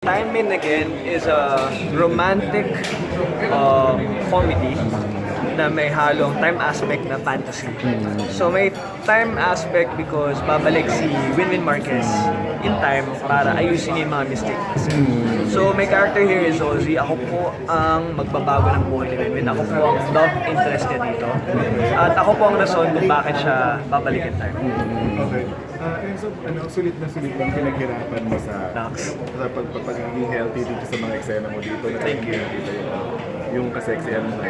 Time and Again is a romantic um, comedy na may halong time aspect na fantasy. So may time aspect because babalik si Winwin Marquez in time para ayusin yung mga mistakes. So my character here is Ozzy. Ako po ang magbabago ng buhay ni Winwin. Ako po ang love interest niya dito. At ako po ang rason kung bakit siya babalik in time. Okay. Ah, and so, ano, sulit na sulit ang pinaghirapan mo sa sa pag, pag, pagiging healthy dito sa mga eksena mo dito. na Thank you. Dito yung, yung kaseksihan mo.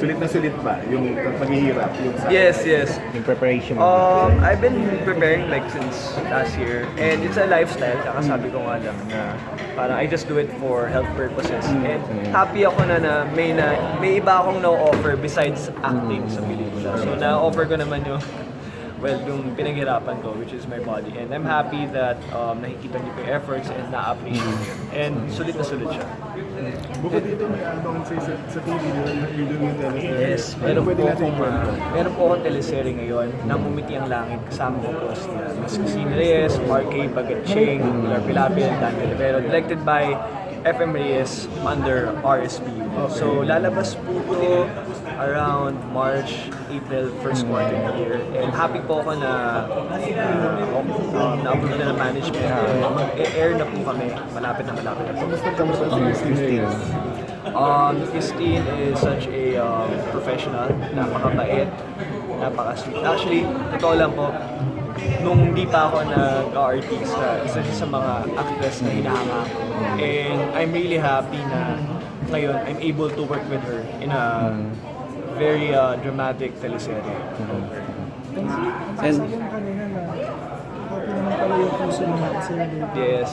Sulit na sulit ba? Yung paghihirap? Yung sa, Yes, yes. Yung preparation mo. Um, I've been preparing like since last year and it's a lifestyle. Kaka sabi ko nga lang na parang I just do it for health purposes. And happy ako na na may na may iba akong na-offer besides acting sa pelikula. So na-offer ko naman yung well, yung pinaghirapan ko, which is my body. And I'm happy that um, nakikita niyo po yung efforts and na-appreciate niyo. And sulit na sulit siya. Bukod dito, may abangan sa, sa, sa TV, doing yung teleserye. Yes, Ano meron po pwede natin akong, i-kwento? meron po akong teleserye ngayon na Mumiti ang Langit kasama ko po si uh, Miss Christine Reyes, Mark A. Bagatching, Pilar Pilabil, Dan Rivero, directed by FM Reyes under RSPU. So lalabas po ito around March, April, first quarter ng year. And happy po ako na uh, na-approve na ng management. Mag-air na po kami. Malapit na malapit na po. Kamusta si Christine? Um, Christine is such a um, professional, napakabait, napaka-sweet. Actually, totoo lang po, nung hindi pa ako nag-artista, isa siya sa mga actress na hinahanga ko. And I'm really happy na ngayon I'm able to work with her in a very uh, dramatic teleserye. And Sabi mo kanina na happy naman pala yung puso mo kasi Yes.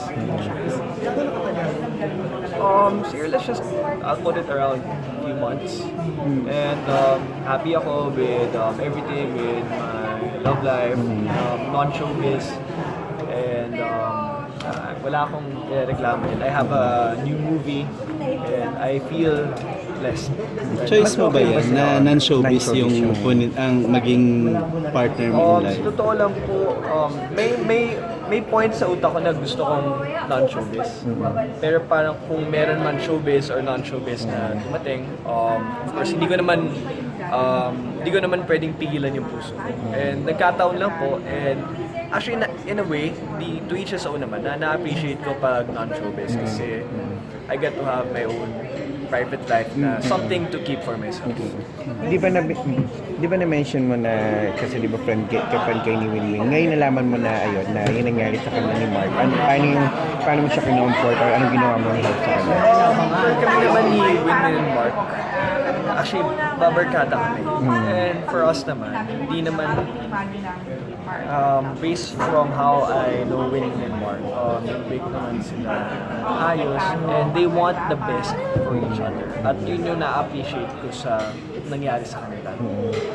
Um, let's just, I'll put it around a few months. And um, happy ako with um, everything, with my love life, um, non-showbiz, and um, uh, wala akong reklamo. I have a new movie, and I feel blessed. choice mo ba yan na non-showbiz yung kunin, ang maging partner mo Um, in life? sa totoo lang po, um, may, may, may point sa utak ko na gusto kong non-showbiz. Pero parang kung meron man showbiz or non-showbiz na dumating, um, of course, hindi ko naman, um, hindi ko naman pwedeng pigilan yung puso ko. And nagkataon lang po, and actually, na, in a way, di, to each his own naman, na na-appreciate ko pag non-showbiz kasi I get to have my own private life na something to keep for myself. Di ba na di ba na mention mo na kasi di ba friend kay, kay friend kay ni Winwin. Ngayon nalaman mo na ayun na yung nangyari sa kanya ni Mark. Ano paano yung paano mo siya kinomfort or anong ginawa mo help sa kanya? Kami naman ni Winwin and Mark, actually, babarkada kami. And for us naman, hindi naman, um, based from how I know Winwin and Mark, um, big naman sila ayos, and they want the best for each other. At yun yung na-appreciate ko sa nangyari sa kanila.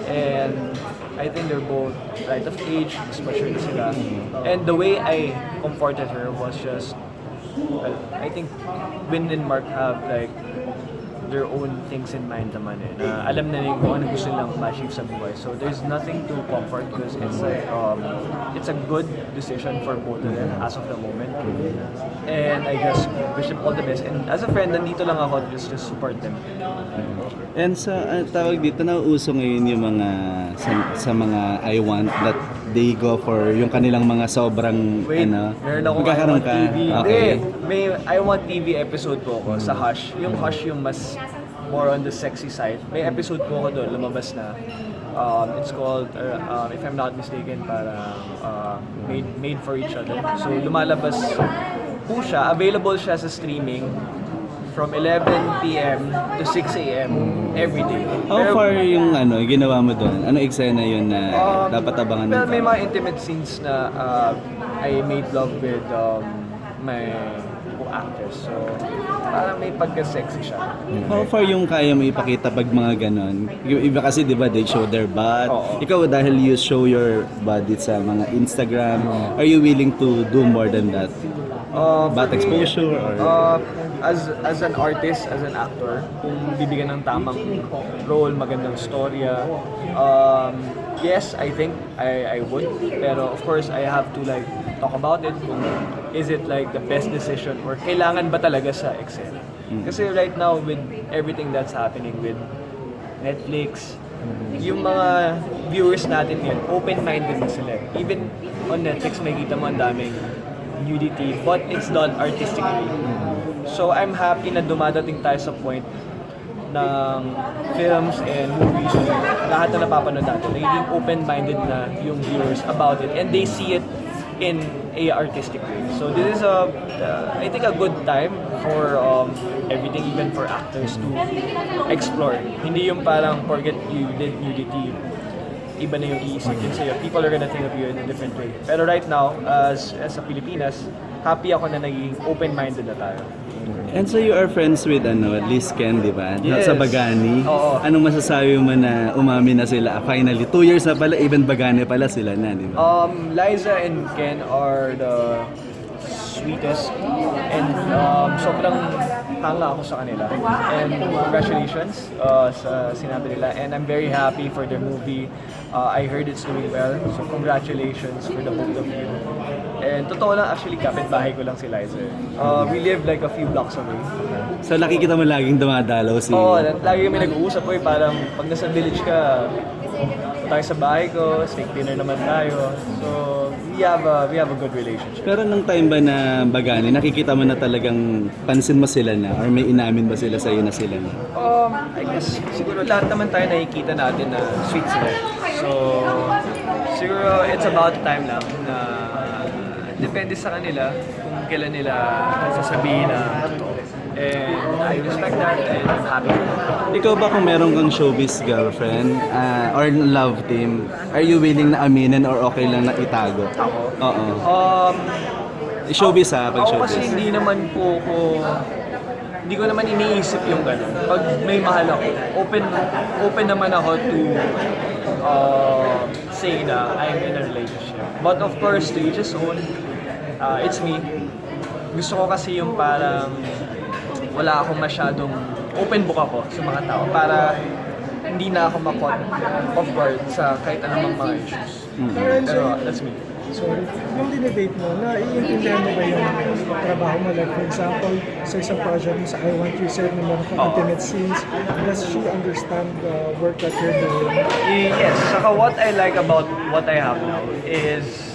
And I think they're both right of age, mas mature na sila. And the way I comforted her was just Well, I think Win and Mark have like their own things in mind naman eh. Na alam na nila kung ano gusto nilang ma-achieve sa buhay. So there's nothing to comfort because it's like um, it's a good decision for both of them as of the moment. And I just wish them all the best. And as a friend, nandito lang ako to just, just support them. And sa uh, tawag dito, nauuso ngayon yung mga sa, sa mga I want that they go for yung kanilang mga sobrang Wait, ano. meron akong I magkakaroon Want TV. Okay. Hindi, may I Want TV episode po ako sa Hush. Yung Hush yung mas more on the sexy side. May episode po ako doon, lumabas na. Um, it's called, uh, um, if I'm not mistaken, para uh, made, made for each other. So lumalabas po siya. Available siya sa streaming from 11 p.m. to 6 a.m. every day. How Pero- far yung ano, ginawa mo doon? Ano eksena yun na Um, dapat abangan Well, ng may mga intimate scenes na uh, I made love with um, my co-actress. So, parang may pagka-sexy siya. How far yung kaya mo ipakita pag mga ganon? Yung iba kasi, di ba, they show their butt. Oo. Ikaw, dahil you show your body sa mga Instagram, are you willing to do more than that? Uh, Butt for me, exposure or... Uh, as as an artist, as an actor, kung bibigyan ng tamang role, magandang storya, um, yes, I think I, I would. Pero of course, I have to like talk about it. Kung is it like the best decision or kailangan ba talaga sa Excel? Kasi right now with everything that's happening with Netflix, yung mga viewers natin ngayon, open-minded na sila. Even on Netflix, may kita mo ang daming nudity, but it's done artistically. So I'm happy na dumadating tayo sa point ng films and movies lahat na napapanood natin, nagiging open-minded na yung viewers about it and they see it in a artistic way. So this is a, uh, I think a good time for um, everything, even for actors to explore. Hindi yung parang forget you did nudity, iba na yung iisipin sa'yo. People are gonna think of you in a different way. Pero right now, as, as a Pilipinas, happy ako na naging open-minded na tayo. And so you are friends with ano, Liz Ken, di ba? Yes. Sa Bagani. Oo. Anong masasabi mo na umamin na sila? Finally, two years na pala, even Bagani pala sila na, di ba? Um, Liza and Ken are the sweetest and um, sobrang hanga ako sa kanila. And congratulations uh, sa sinabi nila. And I'm very happy for their movie. Uh, I heard it's doing well. So congratulations for the both of you. And totoo lang, actually, kapitbahay ko lang si Liza. Uh, we live like a few blocks away. So nakikita mo laging dumadalaw si... Oo, oh, lagi kami nag-uusap po eh, parang pag nasa village ka, tayo sa bahay ko, steak dinner naman tayo. So, we have a, we have a good relationship. Pero nung time ba na Bagani, nakikita mo na talagang pansin mo sila na or may inamin ba sila sa'yo na sila na? Um, I guess, siguro lahat naman tayo nakikita natin na sweet sila. So, siguro it's about time lang na depende sa kanila kung kailan nila sasabihin na totoo. And I respect that and I'm happy. Ikaw ba kung meron kang showbiz girlfriend ah, or love team, are you willing na aminin or okay lang na itago? Ako? Oo. Um, Showbiz ha, pag Ako kasi showbiz. hindi naman po ko hindi ko naman iniisip yung gano'n. Pag may mahal ako, open open naman ako to uh, say na I'm in a relationship. But of course, to each his own. Uh, it's me. Gusto ko kasi yung parang wala akong masyadong open book ako sa mga tao para hindi na ako makot off guard sa kahit anumang mga issues. Pero that's me. Sorry. Nung dinedate mo, naiintindihan mo ba yung trabaho mo? Like, for example, sa isang project mo sa I Want You Said meron kang Oo. intimate scenes, does she understand the work that you're doing? Yes, saka what I like about what I have now is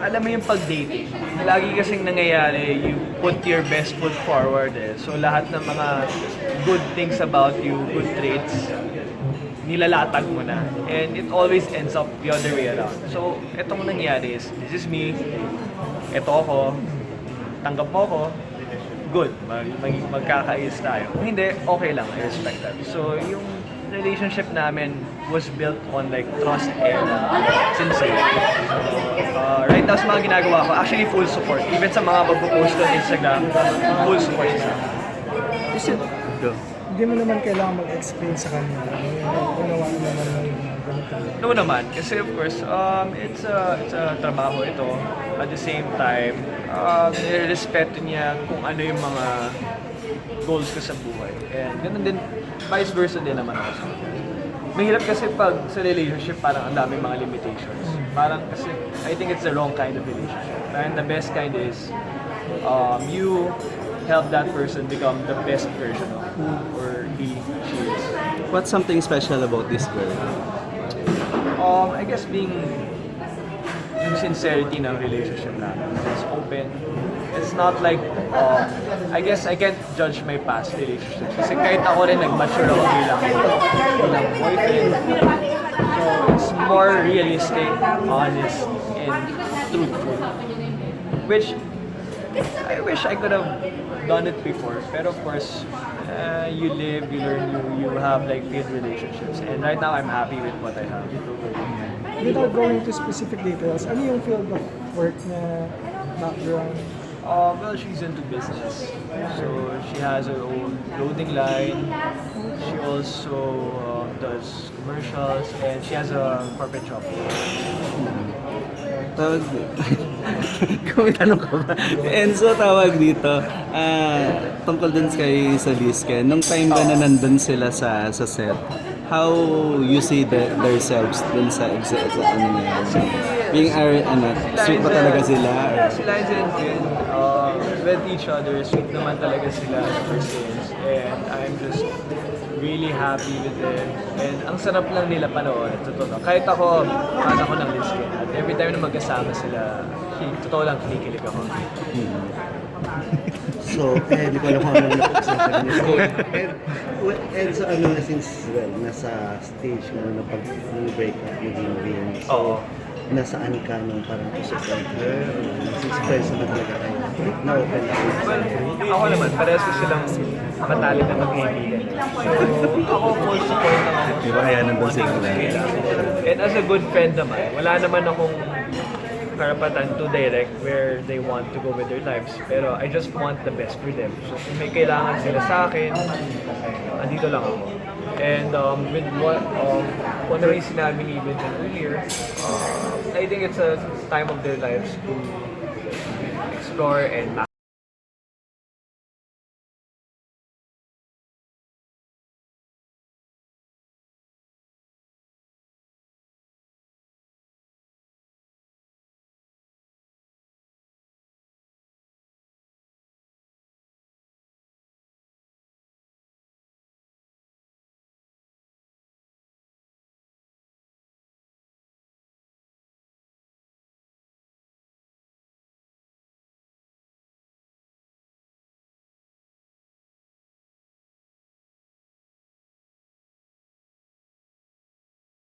alam mo yung pag-dating, lagi kasing nangyayari, you put your best foot forward eh. So lahat ng mga good things about you, good traits, nilalatag mo na. And it always ends up the other way around. So, etong nangyari is, this is me, eto ako, tanggap mo ako, good, mag, mag, magkakaayos tayo. Kung hindi, okay lang, I respect that. So, yung relationship namin was built on like trust and sincerity. So, uh, right now sa mga ginagawa ko, actually full support. Even sa mga magpo-post ko on Instagram, full support sa akin. Is it, Go. hindi mo naman kailangan mag-explain sa kanya. Unawaan naman mo yung ganito. No naman, kasi of course, um, it's a, it's a trabaho ito. At the same time, um, nirespeto niya kung ano yung mga goals ko sa buhay. And ganun din, vice versa din naman ako sa kanya. Mahirap kasi pag sa relationship, parang ang daming mga limitations. Parang kasi, I think it's the wrong kind of relationship. And the best kind is, um, you help that person become the best version of who or he, she is. What's something special about this girl? Um, I guess being yung sincerity ng relationship namin. It's open. It's not like, uh, I guess I can't judge my past relationships. Kasi kahit ako rin nag-mature ako bilang, bilang boyfriend. So, it's more realistic, honest, and truthful. Which, I wish I could have done it before. Pero of course, uh, you live, you learn, you, you have like failed relationships. And right now, I'm happy with what I have. Without going into specific details, ano yung field of work na background? Uh, well, she's into business. So she has her own clothing line. She also uh, does commercials and she has a corporate shop. Tawag Kung tanong ka ba? Enzo, tawag dito. Ah, tungkol dun kay sa Liz Ken. Nung time ba na nandun sila sa sa set, how you see the, themselves dun sa, sa, sa ano na yun? Being our, ano, sweet ba talaga sila? Or, Yeah, si Liza and Quinn, uh, with each other, sweet naman talaga sila ever since. And I'm just really happy with them. And ang sarap lang nila panoorin, totoo. Kahit ako, fan ako ng Liz Quinn. At every time na magkasama sila, totoo lang, kinikilig ako. So, eh, di ko alam kung ano na pag-usapan niyo. And, well, and so, ano na since, well, nasa stage mo na pag break up with yung Vin. So, Oo. Nasaan ka nung parang to support her? Or friends na talaga kayo? Na-open. Well, ako naman, parehas ko silang matalik na magkaibigan. So, ako full support naman. di ba kaya nandun sila na? And as a good friend naman, wala naman akong karapatan to direct where they want to go with their lives. Pero I just want the best for them. So kung may kailangan sila sa akin, andito lang ako. And um, with what, um, kung ano yung sinabi ni Vincent earlier, uh, I think it's a time of their lives to explore and